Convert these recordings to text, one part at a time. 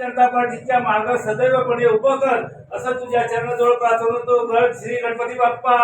जनता पार्टीच्या मार्ग सदैवपणे उभं कर असं तुझ्या चरणाजवळ प्रार्थना तो श्री गणपती बाप्पा.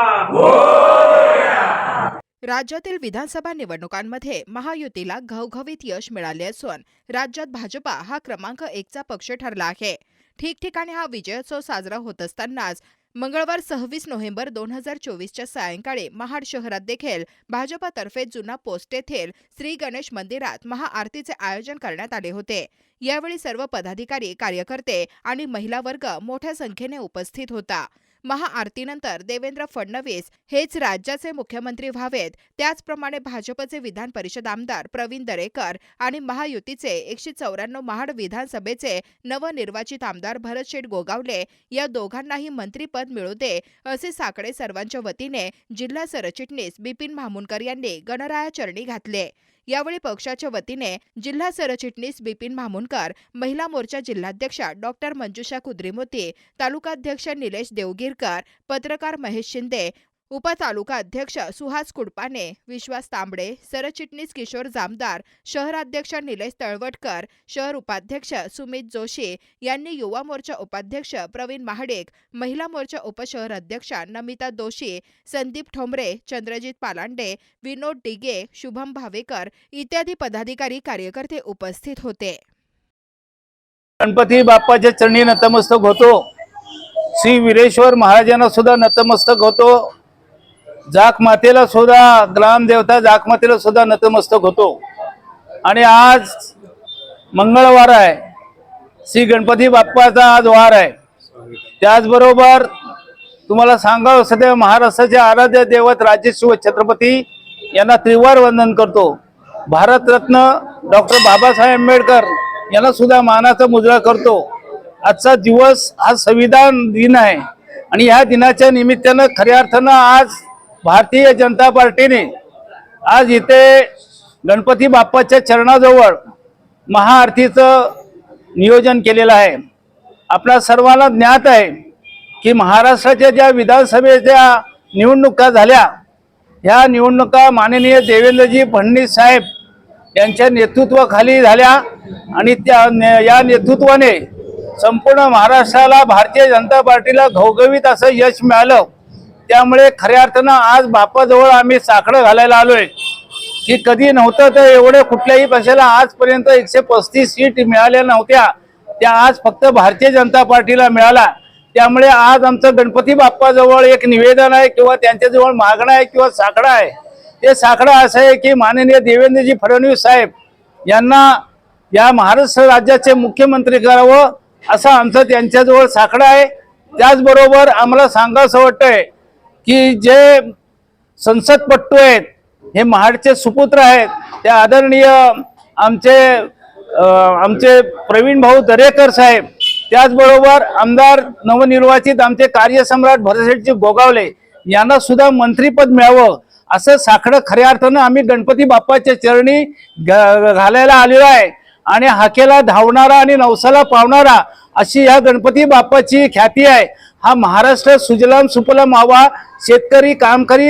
राज्यातील विधानसभा निवडणुकांमध्ये महायुतीला घवघवीत यश मिळाले असून राज्यात भाजपा हा क्रमांक एकचा पक्ष ठरला आहे. ठिकठिकाणी हा विजयोत्सव साजरा होत असतानाच मंगळवार सव्वीस नोव्हेंबर दोन हजार चोवीसच्या सायंकाळी महाड शहरात देखील भाजपातर्फे जुना पोस्ट येथील श्री गणेश मंदिरात महाआरतीचे आयोजन करण्यात आले होते. यावेळी सर्व पदाधिकारी कार्यकर्ते आणि महिला वर्ग मोठ्या संख्येने उपस्थित होता. महाआरतीनंतर देवेंद्र फडणवीस हेच राज्याचे मुख्यमंत्री व्हावेत. त्याचप्रमाणे भाजपचे विधान परिषद आमदार प्रवीण दरेकर आणि महायुतीचे एकशे चौऱ्याण्णव महाड विधानसभेचे नवनिर्वाचित आमदार भरत शेठ गोगावले या दोघांनाही मंत्रीपद मिळू दे असे साकडे सर्वांच्या वतीने जिल्हा सरचिटणीस बिपिन म्हामुनकर यांनी गणरायाचरणी घातले. यावेळी पक्षाच्या वतीने जिल्हा सरचिटणीस बिपिन भामुनकर महिला मोर्चा जिल्हाध्यक्षा डॉक्टर मंजुषा कुद्रीमोती तालुकाध्यक्ष निलेश देवगिरकर पत्रकार महेश शिंदे उपतालुका अध्यक्ष सुहास कुडपाने विश्वास तांबडे सरचिटणीस किशोर जामदार शहराध्यक्ष निलेश तळवटकर शहर उपाध्यक्ष सुमित जोशी यांनी युवा मोर्चा उपाध्यक्ष प्रवीण महाडिक महिला मोर्चा उपशहर अध्यक्षा नमिता दोशी संदीप ठोंबरे चंद्रजित पालांडे विनोद डिगे शुभम भावेकर इत्यादी पदाधिकारी कार्यकर्ते उपस्थित होते. गणपती बाप्पाच्या चरणी नतमस्तक होतो. श्री वीरेश्वर महाराजांना सुद्धा नतमस्तक होतो. जाकमातेला सुद्धा ग्रामदेवता जाकमातेला सुद्धा नतमस्तक होतो. आणि आज मंगळवार आहे. श्री गणपती बाप्पाचा आज वार आहे. त्याचबरोबर तुम्हाला सांगावं सध्या महाराष्ट्राचे आराध्य दैवत राजेशिव छत्रपती यांना त्रिवार वंदन करतो. भारतरत्न डॉक्टर बाबासाहेब आंबेडकर यांना सुद्धा मानाचा मुजरा करतो. आजचा दिवस हा संविधान दिन आहे. आणि ह्या दिनाच्या निमित्तानं खऱ्या अर्थानं आज भारतीय जनता पार्टीने आज इथे गणपती बाप्पाच्या चरणाजवळ महाआरतीचं नियोजन केलेलं आहे. आपल्या सर्वांना ज्ञात आहे की महाराष्ट्राच्या ज्या विधानसभेच्या निवडणुका झाल्या ह्या निवडणुका माननीय देवेंद्रजी फडणवीस साहेब यांच्या नेतृत्वाखाली झाल्या आणि त्या ने- या नेतृत्वाने संपूर्ण महाराष्ट्राला भारतीय जनता पार्टीला घवघवीत असं यश मिळालं. त्यामुळे खऱ्या अर्थानं आज बापाजवळ आम्ही साकडं घालायला आलोय. की कधी नव्हतं तर एवढे कुठल्याही पक्षाला आजपर्यंत एकशे पस्तीस सीट मिळाल्या नव्हत्या. त्या आज फक्त भारतीय जनता पार्टीला मिळाला. त्यामुळे आज आमचं गणपती बाप्पाजवळ एक निवेदन आहे किंवा त्यांच्याजवळ मागणं आहे किंवा साकडं आहे. ते साकडं असं आहे की माननीय देवेंद्रजी फडणवीस साहेब यांना या महाराष्ट्र राज्याचे मुख्यमंत्री करावं असं आमचं त्यांच्याजवळ साकडं आहे. त्याचबरोबर आम्हाला सांगावंसं वाटतंय की जे संसदपट्टू आहेत हे महाडचे सुपुत्र आहेत ते आदरणीय आमचे आमचे प्रवीण भाऊ दरेकर साहेब त्याचबरोबर आमदार नवनिर्वाचित आमचे कार्यसम्राट भरतशेठजी गोगावले यांना सुद्धा मंत्रीपद मिळावं असं साखडं खऱ्या अर्थानं आम्ही गणपती बाप्पाच्या चरणी घ- घालायला आलेलो आहे. आणि हाकेला धावणारा आणि नवसाला पावणारा अशी या गणपती बाप्पाची ख्याती आहे. हा महाराष्ट्र सुजलाम सुफलाम व्हावा शेतकरी कामकरी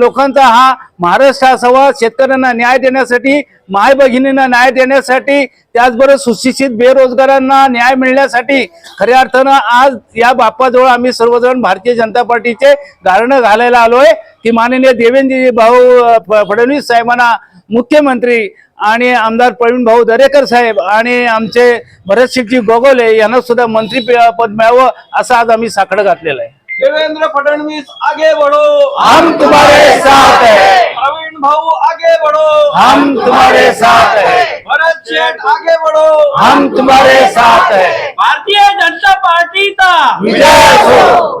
लोकांचा हा महाराष्ट्र असावा शेतकऱ्यांना न्याय देण्यासाठी माय भगिनींना न्याय देण्यासाठी त्याचबरोबर सुशिक्षित बेरोजगारांना न्याय मिळण्यासाठी. खऱ्या अर्थानं आज या बाप्पाजवळ आम्ही सर्वजण भारतीय जनता पार्टीचे गारणं घालायला आलोय. की माननीय देवेंद्रजी भाऊ फडणवीस साहेबांना मुख्यमंत्री आणि आमदार प्रवीण भाऊ दरेकर साहेब आणि आमचे भरतसिंगजी गोगोले यांना सुद्धा मंत्री पद मिळावं असं आज आम्ही साकडं घातलेलं आहे. देवेंद्र फडणवीस आगे बढ़ो हम तुम्हारे साथ हैं. प्रवीण भाऊ आगे बढ़ो हम तुम्हारे साथ हैं. भरत शेठ आगे बढ़ो हम तुम्हारे साथ हैं. भारतीय जनता पार्टीचा विजय असो